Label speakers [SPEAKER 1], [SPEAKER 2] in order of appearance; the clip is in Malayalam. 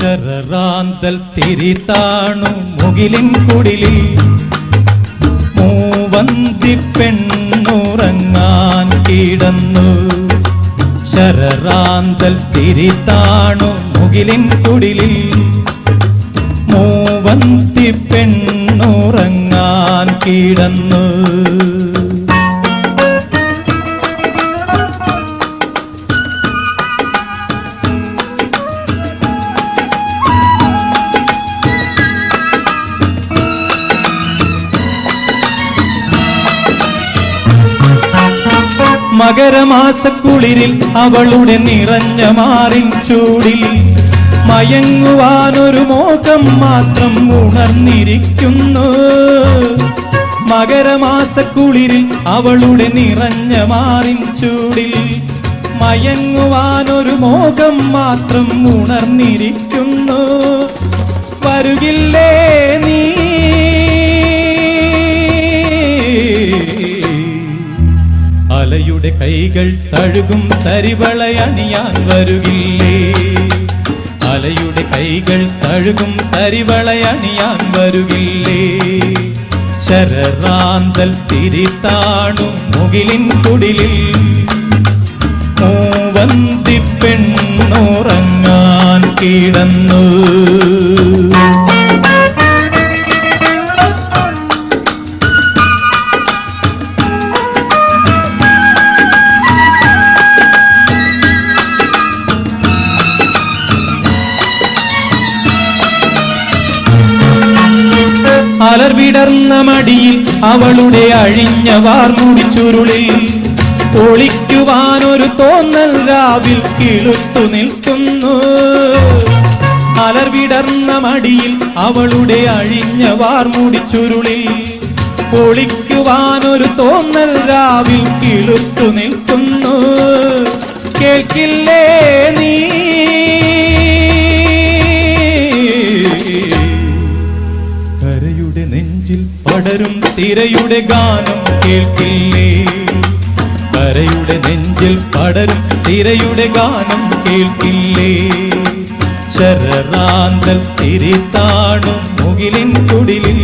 [SPEAKER 1] ശരറാന്തൽ തിരിതാണു മുകിലിൻ കുടിലിൽ. മൂവന്തി പെണ്ണുറങ്ങാൻ കിടന്നു. ശരറാന്തൽ തിരിതാണു മുകിലിൻ കുടിലിൽ. മൂവന്തി പെണ്ണുറങ്ങാൻ കിടന്നു. മകരമാസക്കുളിരിൽ അവളുടെ നിറഞ്ഞ മാറിൻ ചൂടിൽ മയങ്ങുവാനൊരു മോഹം മാത്രം ഉണർന്നിരിക്കുന്നു. മകരമാസക്കുളിരിൽ അവളുടെ നിറഞ്ഞ മാറിൻ ചൂടിൽ മയങ്ങുവാനൊരു മോഹം മാത്രം ഉണർന്നിരിക്കുന്നു. വരുകില്ലേ അലയുടെ കൈകൾ തഴുകും തരിവളയണിയാൻ വരുകില്ലേ? അലയുടെ കൈകൾ തഴുകും തരിവളയണിയാൻ വരുകില്ലേ? ശരറാന്തൽ തിരിത്താണു മുകിലിൻ കുടിലിൽ. മൂവന്തി പെണ്ണുറങ്ങാൻ കിടന്നു അലർവിടർന്ന മടിയിൽ അവളുടെ അഴിഞ്ഞ വാർമുടി ചുരുളിൽ ഒളിക്കുവാനൊരു തോന്നൽ രാവിൽ കിളുത്തു നിൽക്കുന്നു. അലർവിടർന്ന മടിയിൽ അവളുടെ അഴിഞ്ഞ വാർമുടി ചുരുളിൽ ഒളിക്കുവാനൊരു തോന്നൽ രാവിൽ കിളുത്തു നിൽക്കുന്നു. കേൾക്കില്ലേ നീ പടരും തിരയുടെ ഗാനം കേൾക്കില്ലേ? കരയുടെ നെഞ്ചിൽ പടരും തിരയുടെ ഗാനം കേൾക്കില്ലേ? ശരറാന്തൽ തിരിത്താണു മുകിലിൻ കുടിലിൽ